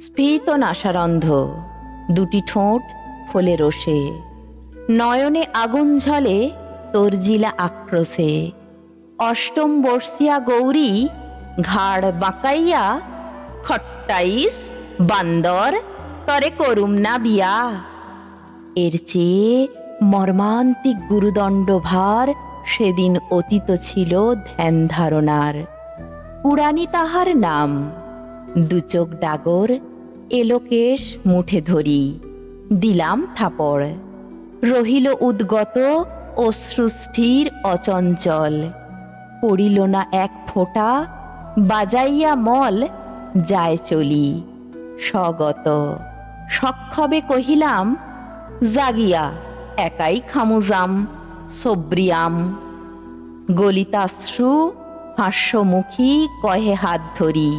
স্ফীত নাসারন্ধ। দুটি ঠোঁট ফলে রসে নয়নে আগুন ঝলে তর্জিলা আক্রোশে। অষ্টম বর্ষিয়া গৌরী ঘাড় বাঁকাইয়া খট্টাইস বান্দর তরে করুম না বিয়া। এর চেয়ে মর্মান্তিক গুরুদণ্ড ভার সেদিন অতীত ছিল ধ্যান ধারণার। পুরাণী তাহার নাম দুচোখ ডাগর এলোকেশ মুঠে ধরি, দিলাম থাপড়। রহিল উদ্গত অশ্রুস্থির অচঞ্চল, পড়িল না এক ফোঁটা, বাজাইয়া মল, যায় চলি, স্বগত। সক্ষবে কহিলাম, জাগিয়া, একাই খামুজাম, সব্রিয়াম। গলিতাশ্রু হাস্যমুখী কহে হাত ধরি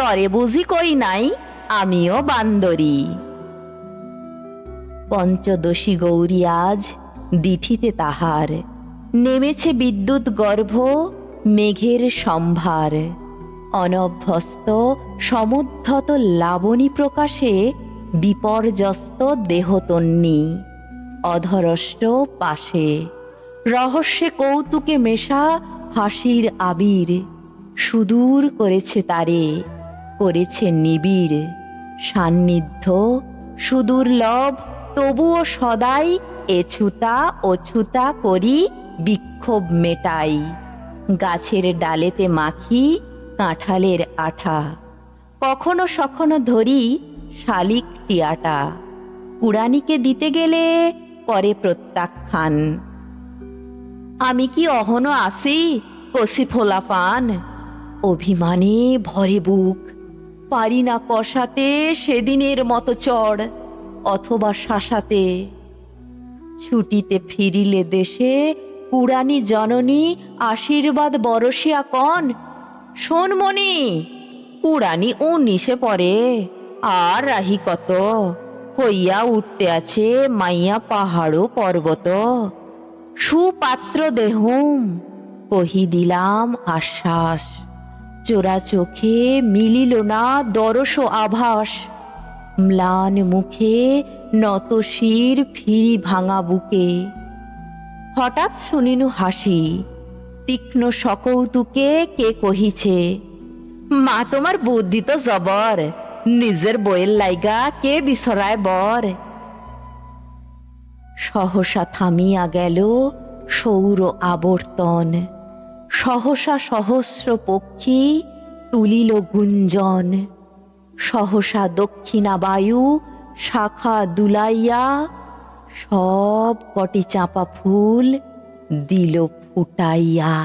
তরে বুঝি কই নাই, আমিও বান্দরি। পঞ্চদশী গৌরী আজ দিঠিতে তাহার। নেমেছে বিদ্যুৎ গর্ভ, মেঘের সম্ভার। অনভ্যস্ত, সমুদ্ধত লাবণী প্রকাশে বিপর্যস্ত দেহতন্নী। অধরষ্ট পাশে, রহস্যে কৌতুকে মেশা হাসির আবির। সুদূর করেছে তারে। করেছে নিবিড়, সান্নিধ্য সুদুর্লভ তবুও সদাই এছুতা অছুতা করি বিক্ষোভ মেটাই। গাছের ডালেতে মাখি, কাঁঠালের আঠা। কখনো সখনো ধরি শালিক টিয়াটা। কুড়ানিকে দিতে গেলে করে প্রত্যাখ্যান। আমি কি অহনো আসি কষি ফোলা পান? অভিমানে ভরে বুক। পারি না কষাতে সেদিনের মতো চড় অথবা শাসাতে। ছুটিতে ফিরিলে দেশে পুরানি জননী আশীর্বাদ বরসিয়া কন। শোন মনি পুরানি উনিশে পরে আর রাহি কত? হইয়া উঠতে আছে মাইয়া পাহাড় পর্বত। সুপাত্র দেহুম, কহি দিলাম আশ্বাস। চোরা চোখে মিলিল না দরস আভাস। ম্লান মুখে নত শির ফিরি ভাঙা বুকে। হঠাৎ শুনিনু হাসি, তীক্ষ্ণ সকৌতুকে কে কহিছে? মা, তোমার বুদ্ধি তো জবর, নিজের বইয়ের লাইগা কে বিসরায় বর? সহসা থামিয়া গেল সৌর আবর্তন। সহসা সহস্র পক্ষী তুলিল গুঞ্জন। সহসা দক্ষিণা বায়ু শাখা দুলাইয়া সব কটি চাঁপা ফুল দিল ফুটাইয়া।